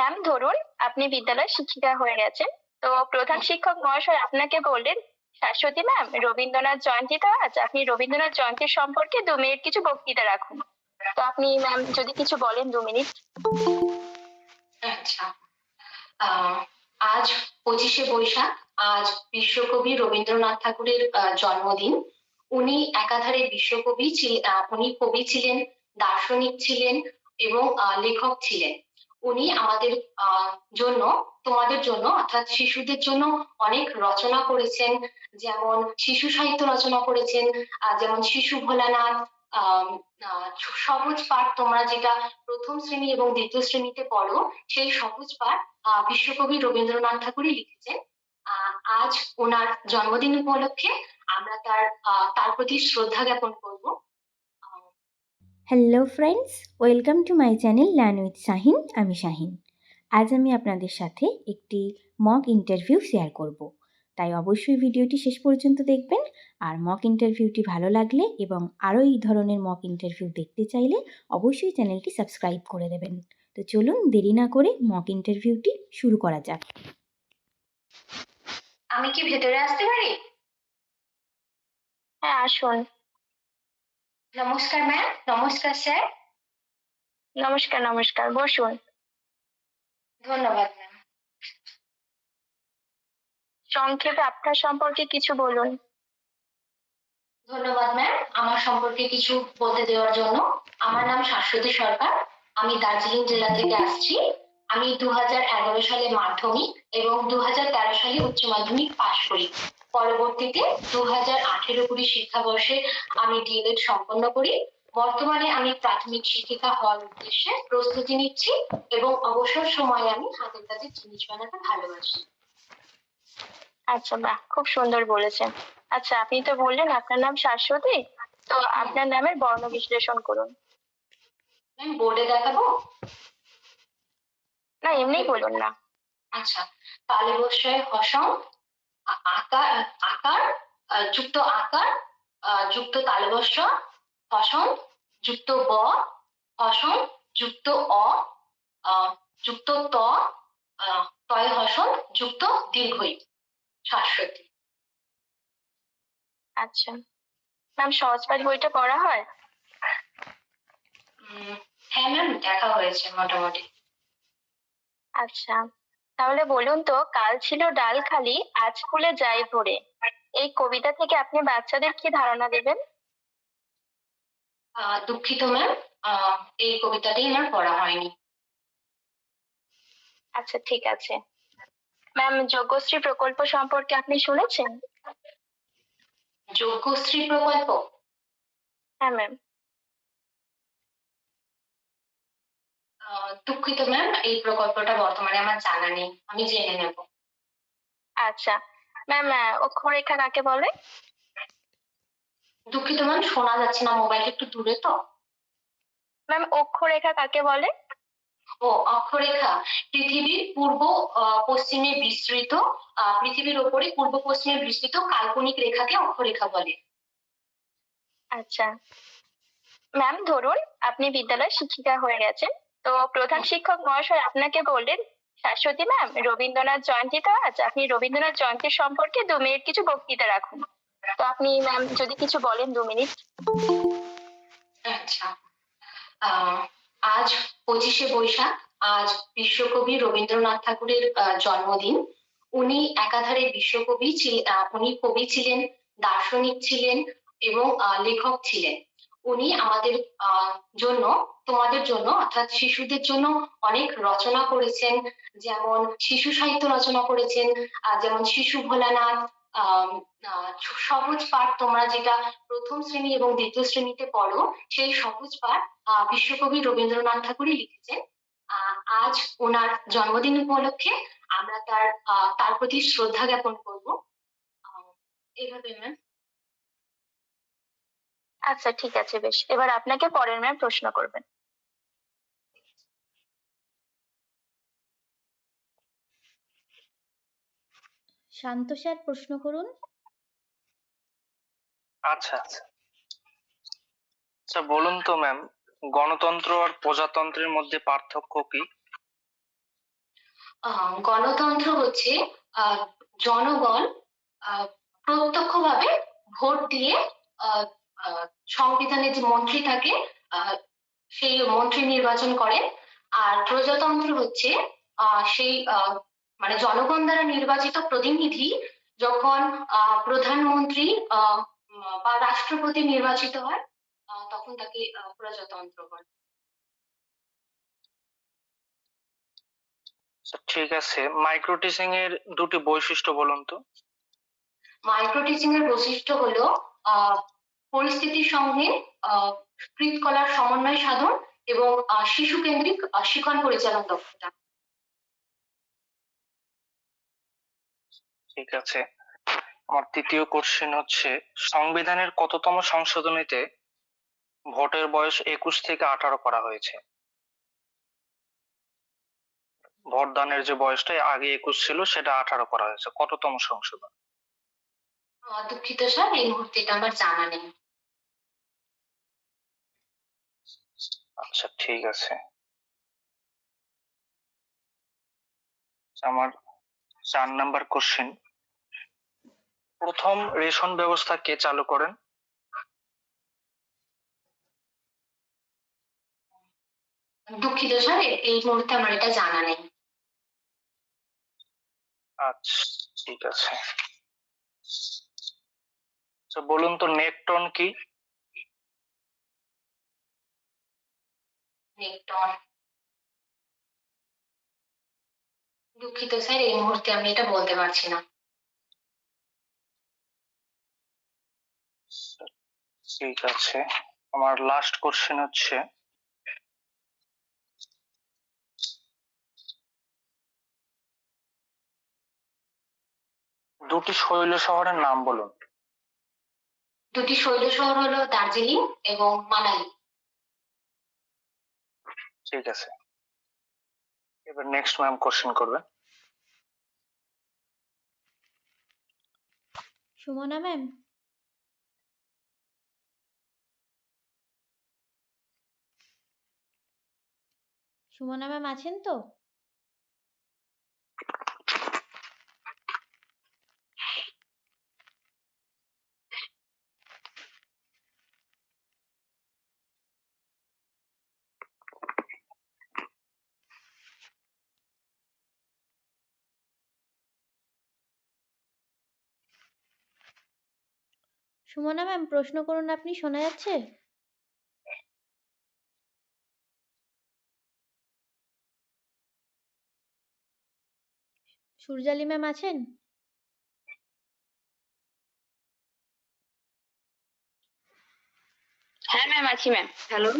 Ma'am ধরুন আপনি বিদ্যালয়ের শিক্ষিকা হয়ে গেছেন, তো প্রধান শিক্ষক মহাশয় আপনাকে বললেন, শাশ্বতী ম্যাম রবীন্দ্রনাথ জয়ন্তী তো আজ, আপনি রবীন্দ্রনাথ জয়ন্তীর সম্পর্কে দু মিনিট কিছু বক্তৃতা রাখুন। তো আপনি ম্যাম যদি কিছু বলেন দু মিনিট। আচ্ছা আজ পঁচিশে বৈশাখ, আজ বিশ্বকবি রবীন্দ্রনাথ ঠাকুরের জন্মদিন। উনি একাধারে বিশ্বকবি ছিলেন উনি কবি ছিলেন, দার্শনিক ছিলেন এবং লেখক ছিলেন। উনি আমাদের জন্য, তোমাদের জন্য, অর্থাৎ শিশুদের জন্য অনেক রচনা করেছেন। যেমন শিশু সাহিত্য রচনা করেছেন যেমন শিশু ভোলানাথ সহজ পাঠ তোমরা যেটা প্রথম শ্রেণি এবং দ্বিতীয় শ্রেণীতে পড়ো, সেই সহজ পাঠ বিশ্বকবি রবীন্দ্রনাথ ঠাকুরই লিখেছেন। আজ ওনার জন্মদিন উপলক্ষে আমরা তার তার প্রতি শ্রদ্ধা জ্ঞাপন করব। Hello friends welcome to my channel learn with Shahin আমি শাহিন আজ আমি আপনাদের সাথে একটি মক ইন্টারভিউ শেয়ার করব। তাই অবশ্যই ভিডিওটি শেষ পর্যন্ত দেখবেন আর মক ইন্টারভিউটি ভালো লাগলে এবং আরও এই ধরনের মক ইন্টারভিউ দেখতে চাইলে অবশ্যই চ্যানেলটি সাবস্ক্রাইব করে দেবেন। তো চলুন দেরি না করে মক ইন্টারভিউটি শুরু করা যাক। আমি কি ভেতরে আসতে পারি? হ্যাঁ আসুন। নমস্কার ম্যাম নমস্কার স্যার নমস্কার নমস্কার। বসুন। ধন্যবাদ ম্যাম সংক্ষেপে আপনার সম্পর্কে কিছু বলুন। ধন্যবাদ ম্যাম আমার সম্পর্কে কিছু বলতে দেওয়ার জন্য। আমার নাম শাশ্বতী সরকার। আমি দার্জিলিং জেলা থেকে আসছি। আমি দু হাজার এগারো সালে মাধ্যমিক এবং দু হাজার তেরো সালে উচ্চ মাধ্যমিক পাশ করি। পরবর্তীতে দু হাজার আঠেরো কুড়ি শিক্ষাবর্ষে আমি ডিএলএড সম্পন্ন করি। বর্তমানে আমি প্রাথমিক শিক্ষিকা হওয়ার উদ্দেশ্যে প্রস্তুতি নিচ্ছি এবং অবসর সময়ে আমি হাতের কাজে জিনিস বানাতে ভালোবাসি। আচ্ছা বাহ খুব সুন্দর বলেছেন। আচ্ছা আপনি তো বললেন আপনার নাম শাশ্বতী তো আপনার নামের বর্ণ বিশ্লেষণ করুন। ম্যাম বোর্ডে দেখাবো? না এমনিই বলুন না। আচ্ছা তালে বসয় হসং আকার আকার যুক্ত আকার যুক্ত তালবস্য হসং যুক্ত ব হসং যুক্ত অ যুক্ত ত তয় হসং যুক্ত দীর্ঘই শাশ্বতী। আচ্ছা। ম্যাম সহজপাঠ বইটা পড়া হয়? হ্যাঁ ম্যাম দেখা হয়েছে মোটামুটি। আচ্ছা। তাহলে বলুন তো কাল ছিল ডাল খালি আজ ফুলে যাই ভরে। এই কবিতা থেকে আপনি বাচ্চাদের কি ধারণা দেবেন? দুঃখিত ম্যাম এই কবিতাটি আমার পড়া হয়নি। আচ্ছা ঠিক আছে। ম্যাম যোগ্যশ্রী প্রকল্প সম্পর্কে আপনি শুনেছেন? যোগ্যশ্রী প্রকল্প? হ্যাঁ ম্যাম দুঃখিত ম্যাম এই প্রকল্পটা বর্তমানে আমার জানা নেই আমি জেনে নেব। আচ্ছা ম্যাম অক্ষরেখা কাকে বলে? দুঃখিত ম্যাম শোনা যাচ্ছে না মোবাইল একটু দূরে তো। ম্যাম অক্ষরেখা কাকে বলে? ও অক্ষরেখা পৃথিবীর পূর্ব পশ্চিমে বিস্তৃত পৃথিবীর ওপরে পূর্ব পশ্চিমে বিস্তৃত কাল্পনিক রেখাকে অক্ষরেখা বলে। আচ্ছা। ম্যাম ধরুন আপনি বিদ্যালয়ের শিক্ষিকা হয়ে গেছেন তো প্রধান শিক্ষক মহাশয়, আপনাকে বললেন, শাশ্বতী ম্যাম রবীন্দ্রনাথ জয়ন্তী তো আজ, আপনি রবীন্দ্রনাথ জয়ন্তী সম্পর্কে দু মিনিট কিছু বক্তৃতা রাখুন। তো আপনি ম্যাম যদি কিছু বলেন দু মিনিট। আচ্ছা আজ পঁচিশে বৈশাখ, আজ বিশ্বকবি রবীন্দ্রনাথ ঠাকুরের জন্মদিন। উনি একাধারে বিশ্বকবি উনি কবি ছিলেন, দার্শনিক ছিলেন এবং লেখক ছিলেন। উনি আমাদের জন্য, তোমাদের জন্য, অর্থাৎ শিশুদের জন্য অনেক রচনা করেছেন। যেমন শিশু সাহিত্য রচনা করেছেন যেমন শিশু ভোলানাথ সহজ পাঠ তোমরা যেটা প্রথম শ্রেণি এবং দ্বিতীয় শ্রেণীতে পড়ো, সেই সহজ পাঠ বিশ্বকবি রবীন্দ্রনাথ ঠাকুরই লিখেছেন। আজ ওনার জন্মদিন উপলক্ষে আমরা তার তার প্রতি শ্রদ্ধা জ্ঞাপন করব। এইভাবে ম্যাম আচ্ছা ঠিক আছে বেশ। এবার আপনাকে পরের ম্যাম প্রশ্ন করবেন। শান্ত স্যার প্রশ্ন করুন। আচ্ছা আচ্ছা। আচ্ছা বলুন তো ম্যাম গণতন্ত্র আর প্রজাতন্ত্রের মধ্যে পার্থক্য কি? আহ, গণতন্ত্র হচ্ছে আহ, জনগণ আহ, প্রত্যক্ষভাবে ভোট দিয়ে সংবিধানে যে মন্ত্রী থাকে সেই মন্ত্রী নির্বাচন করেন। আর প্রজাতন্ত্র হচ্ছে সেই মানে জনগণ দ্বারা নির্বাচিত প্রতিনিধি যখন প্রধানমন্ত্রী বা রাষ্ট্রপতি নির্বাচিত হয় তখন তাকে প্রজাতন্ত্র বলে। ঠিক আছে। মাইক্রো টিচিং এর দুটি বৈশিষ্ট্য বলুন তো। মাইক্রো টিচিং এর বৈশিষ্ট্য হলো আহ, পরিস্থিতির সঙ্গে কলার সমন্বয় সাধন এবং শিশু কেন্দ্রিক শিক্ষণ পরিচালন দক্ষতা। ঠিক আছে। আমার তৃতীয় কোশ্চেন হচ্ছে সংবিধানের কততম সংশোধনীতে ভোটের বয়স একুশ থেকে আঠারো করা হয়েছে? ভোটদানের যে বয়সটা আগে একুশ ছিল সেটা আঠারো করা হয়েছে। কততম সংশোধন? দুঃখিত স্যার এই মুহূর্তে এটা আমার জানা নেই। আচ্ছা ঠিক আছে। আমার চার নাম্বার কোশ্চেন প্রথম রেশন ব্যবস্থা কে চালু করেন? দুঃখিত স্যার এই মুহূর্তে আমার এটা জানা নেই। আচ্ছা ঠিক আছে। আচ্ছা বলুন তো নেকটন কি? দুঃখিত স্যার এই মুহূর্তে আমি এটা বলতে পারছি না। ঠিক আছে। আমার লাস্ট কোশ্চেন হচ্ছে দুটি শৈল শহরের নাম বলুন। দুটি শৈল শহর হলো দার্জিলিং এবং মানালি। ঠিক আছে। এবার নেক্সট ম্যাম কোশ্চেন করবেন। সুমনা ম্যাম সুমনা ম্যাম আছেন তো? সুমনা ম্যাম প্রশ্ন করুন আপনি শোনা যাচ্ছে? সূর্যালী ম্যাম আছেন? হ্যাঁ ম্যাম আছি ম্যাম হ্যালো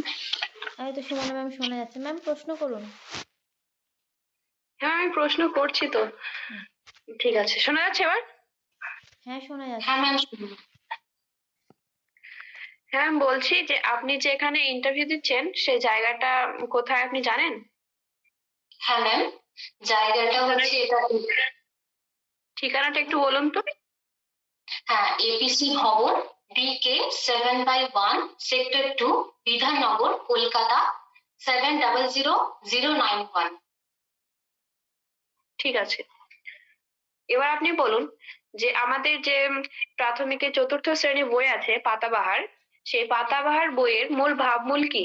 আমি তো সুমনা ম্যাম শোনা যাচ্ছে। ম্যাম প্রশ্ন করুন। হ্যাঁ আমি প্রশ্ন করছি তো। ঠিক আছে শোনা যাচ্ছে এবার? হ্যাঁ শোনা যাচ্ছে। হ্যাঁ ম্যাম হ্যাঁ আমি বলছি যে আপনি যে এখানে ইন্টারভিউ দিচ্ছেন সেই জায়গাটা কোথায় আপনি জানেন? হ্যাঁ ম্যাম জায়গাটা হচ্ছে এটা ঠিকানাটা একটু বলুন তো। হ্যাঁ APC Bhavan BK seven by one sector two Bidhannagar Kolkata seven double zero zero nine one ঠিক আছে। এবার আপনি বলুন যে আমাদের যে প্রাথমিকে চতুর্থ শ্রেণি বই আছে পাতাবাহার সেই পাতাবাহার বইয়ের মূল ভাবমূল কি?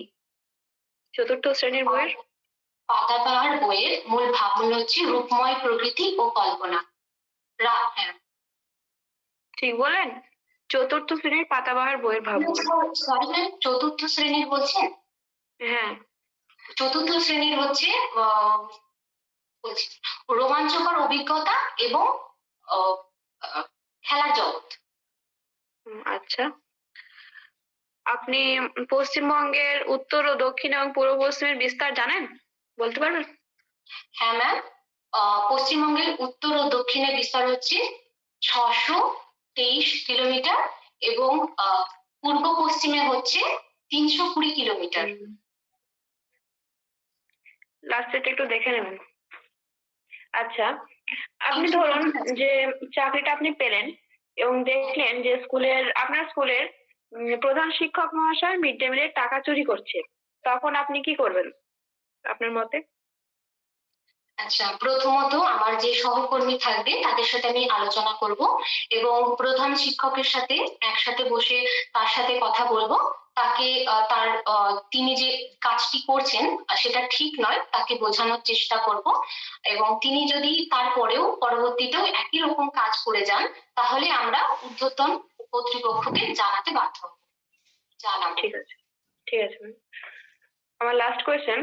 চতুর্থ শ্রেণির বইয়ের? পাতাবাহার বইয়ের মূল ভাবমূল হচ্ছে রূপময় প্রকৃতি ও কল্পনা। হ্যাঁ। ঠিক বলেন? চতুর্থ শ্রেণির পাতাবাহার বইয়ের ভাবমূল। সরি ম্যাম চতুর্থ শ্রেণির বলছেন? হ্যাঁ। চতুর্থ শ্রেণির হচ্ছে আহ, রোমাঞ্চকর অভিজ্ঞতা এবং খেলার জগৎ। আচ্ছা। আপনি পশ্চিমবঙ্গের উত্তর ও দক্ষিণ এবং পূর্ব পশ্চিমের বিস্তার জানেন? বলতে পারবেন? হ্যাঁ ম্যাম পশ্চিমবঙ্গের উত্তর ও দক্ষিণে বিস্তার হচ্ছে ছশো তেইশ কিলোমিটার এবং পূর্ব পশ্চিমে হচ্ছে তিনশো কুড়ি কিলোমিটার। লাস্টেরটা একটু দেখে নেবেন আচ্ছা আপনি ধরুন যে চাকরিটা আপনি পেলেন এবং দেখলেন যে স্কুলের আপনার স্কুলের প্রধান শিক্ষক মহাশয় মিড ডে মিলের টাকা চুরি করছে। তখন আপনি কি করবেন? আপনার মতে? আচ্ছা প্রথমত আমার যে সহকর্মী থাকবে, তাদের সাথে আমি আলোচনা করব এবং প্রধান শিক্ষকের সাথে একসাথে বসে তার সাথে কথা বলব। তাকে তার তিনি যে কাজটি করছেন সেটা ঠিক নয়, তাকে বোঝানোর চেষ্টা করব এবং তিনি যদি তারপরেও পরবর্তীতেও একই রকম কাজ করে যান, তাহলে আমরা ঊর্ধ্বতন কর্তৃপক্ষকে জানাতে বাধ্য হব। জানাব। ঠিক আছে। ঠিক আছে আমার লাস্ট কোয়েশ্চেন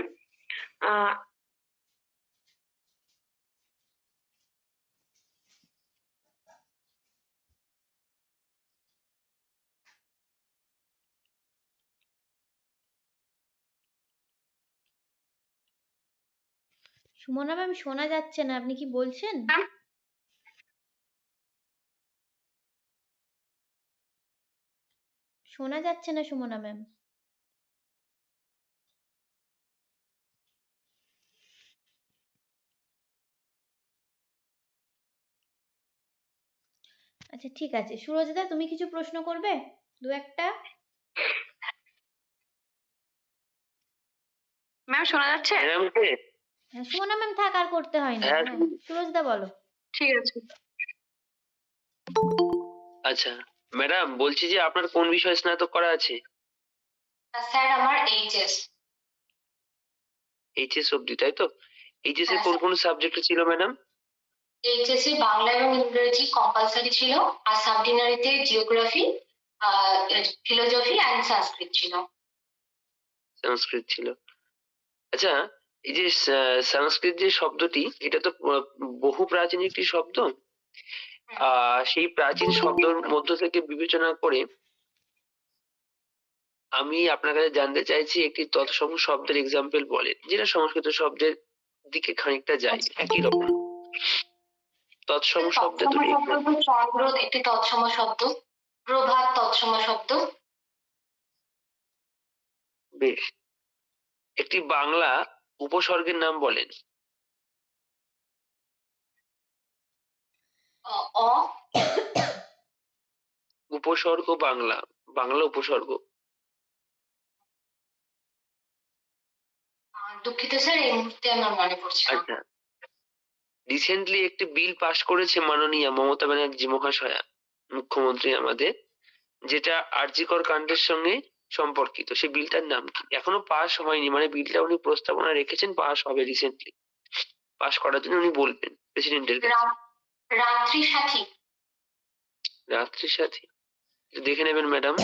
সুমনা ম্যাম শোনা যাচ্ছে না। আপনি কি বলছেন? শোনা যাচ্ছে না সুমনা ম্যাম? আচ্ছা ঠিক আছে। সুরজদা তুমি কিছু প্রশ্ন করবে? দু একটা? ম্যাম শোনা যাচ্ছে? হ্যাঁ সুমনা ম্যাম থাক আর করতে হয় না হ্যাঁ, হ্যাঁ, সুরজদা বলো। ঠিক আছে। আচ্ছা। ম্যাডাম বলছি যে আপনার কোন বিষয়ে স্নাতক করা আছে? স্যার আমার এইচএস এইচএস অব্দি তাই তো? এইচএস এর হ্যাঁ, কোন কোন সাবজেক্ট ছিল ম্যাডাম এইচএস এ বাংলা এবং ইংরেজি কম্পালসারি ছিল আর সাবডিনারিতে জিওগ্রাফি ফিলোজফি অ্যান্ড সংস্কৃত ছিল। সংস্কৃত ছিল। আচ্ছা এই যে সংস্কৃত যে শব্দটি এটা তো বহু প্রাচীন একটি শব্দ। সেই প্রাচীন শব্দের মধ্য থেকে বিবেচনা করে আমি আপনার কাছে জানতে চাইছি একটি তৎসম শব্দের এক্সাম্পল বলেন যেটা সংস্কৃত শব্দের দিকে খানিকটা যায় একই রকম। তৎসম শব্দে চন্দ্র একটি তৎসম শব্দ প্রভাত তৎসম শব্দ। বেশ। একটি বাংলা উপসর্গের নাম বলেন। উপসর্গ বাংলা বাংলা উপসর্গ। দুঃখিত স্যার এই মুহূর্তে আমার মনে পড়ছে আচ্ছা। রিসেন্টলি একটি বিল পাশ করেছে মাননীয়া মমতা ব্যানার্জি মহাশয়া মুখ্যমন্ত্রী আমাদের যেটা আরজিকর কাণ্ডের সঙ্গে সম্পর্কিত। সেই বিলটার নাম কি? এখনও পাস হয়নি। মানে বিলটা উনি প্রস্তাবনা রেখেছেন পাস হবে রিসেন্টলি পাস করার জন্য উনি বলবেন প্রেসিডেন্টের কাছে। রাত্রি সাথী রাত্রির সাথী দেখে নেবেন ম্যাডাম।